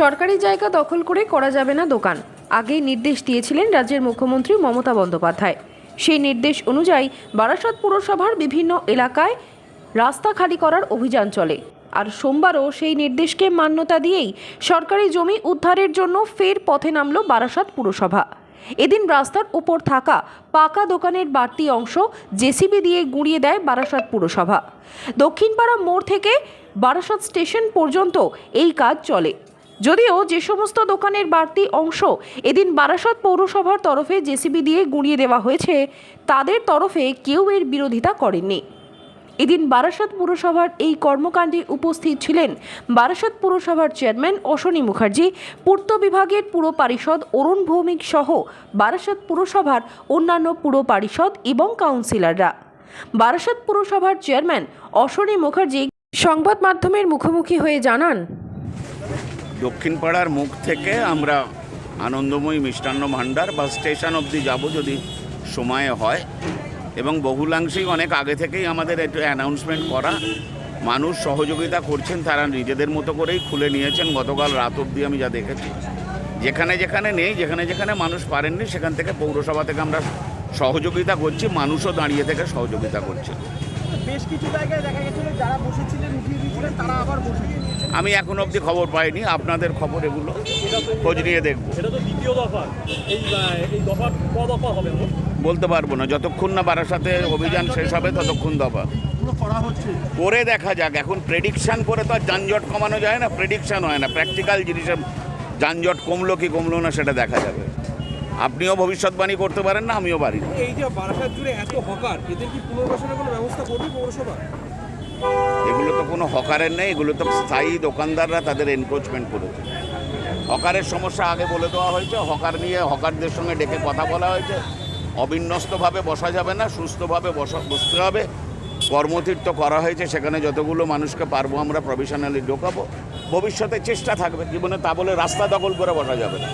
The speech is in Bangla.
সরকারি জায়গা দখল করে করা যাবে না দোকান। আগেই নির্দেশ দিয়েছিলেন রাজ্যের মুখ্যমন্ত্রী মমতা বন্দ্যোপাধ্যায়। সেই নির্দেশ অনুযায়ী বারাসত পুরসভার বিভিন্ন এলাকায় রাস্তা খালি করার অভিযান চলে। আর সোমবারও সেই নির্দেশকে মান্যতা দিয়েই সরকারি জমি উদ্ধারের জন্য ফের পথে নামল বারাসত পুরসভা। এদিন রাস্তার উপর থাকা পাকা দোকানের বাড়তি অংশ জেসিবি দিয়ে গুঁড়িয়ে দেয় বারাসাত পুরসভা। দক্ষিণপাড়া মোড় থেকে বারাসাত স্টেশন পর্যন্ত এই কাজ চলে। যদিও যে সমস্ত দোকানের বাড়তি অংশ এদিন বারাসাত পৌরসভার তরফে জেসিবি দিয়ে গুঁড়িয়ে দেওয়া হয়েছে, তাদের তরফে কেউ এর বিরোধিতা করেননি। এদিন বারাসাত পুরসভার এই কর্মকাণ্ডে উপস্থিত ছিলেন বারাসাত পুরসভার চেয়ারম্যান অশ্বনী মুখার্জি, পূর্ত বিভাগের পুর পারিষদ অরুণ ভৌমিক সহ বারাসাত পুরসভার অন্যান্য পুর পারিষদ এবং কাউন্সিলররা। বারাসাত পুরসভার চেয়ারম্যান অশ্বনী মুখার্জি সংবাদ মাধ্যমের মুখোমুখি হয়ে জানান, দক্ষিণ পাড়ার মুখ থেকে আমরা আনন্দময়ী মিষ্টান্ন ভাণ্ডার বা স্টেশন অবধি যাব যদি সময় হয়। এবং বহুলাংশেই অনেক আগে থেকেই আমাদের একটু অ্যানাউন্সমেন্ট করা। মানুষ সহযোগিতা করছেন তারা নিজেদের মতো করেই খুলে নিয়েছেন। গতকাল রাত অবধি আমি যা দেখেছি যেখানে যেখানে নেই যেখানে যেখানে মানুষ পারেননি সেখান থেকে পৌরসভা থেকে আমরা সহযোগিতা করছি মানুষও দাঁড়িয়ে থেকে সহযোগিতা করছে। বেশ কিছু জায়গায় দেখা গেছিল যারা বসেছিলেন উঠিয়ে দিয়েছিলেন তারা আবার বসে আমি এখন অবধি খবর পাইনি আপনাদের খবর এগুলো। খোঁজ নিয়ে দেখব। এটা তো দ্বিতীয় দফা। এই এই দফা ক দফা হবে বলতে পারব না। যতক্ষণ না বারাসাতে অভিযান শেষ হবে ততক্ষণ দফা। পুরো করা দেখা যাক। এখন প্রেডিকশান করে তো আর যানজট কমানো যায় না প্রেডিকশান হয় না। প্র্যাকটিক্যাল জিনিসের যানজট কমলো কি কমলো না সেটা দেখা যাবে। আপনিও ভবিষ্যৎবাণী করতে পারেন না আমিও পারি না। এই যে বারাসাত জুড়ে এত হকার এদের কি পুনর্বাসনের কোনো ব্যবস্থা করবে পৌরসভা? এগুলো তো কোনো হকারের নেই এগুলো তো স্থায়ী দোকানদাররা তাদের এনক্রোচমেন্ট করেছে। হকারের সমস্যা আগে বলে দেওয়া হয়েছে। হকার নিয়ে হকারদের সঙ্গে ডেকে কথা বলা হয়েছে। অবিন্যস্তভাবে বসা যাবে না, সুস্থভাবে বসা, বসতে হবে। কর্মতীর্থ করা হয়েছে, সেখানে যতগুলো মানুষকে পারব আমরা প্রফেশনালি ঢোকাবো। ভবিষ্যতে চেষ্টা থাকবে, জীবনে তা বলে রাস্তা দখল করে বসা যাবে না।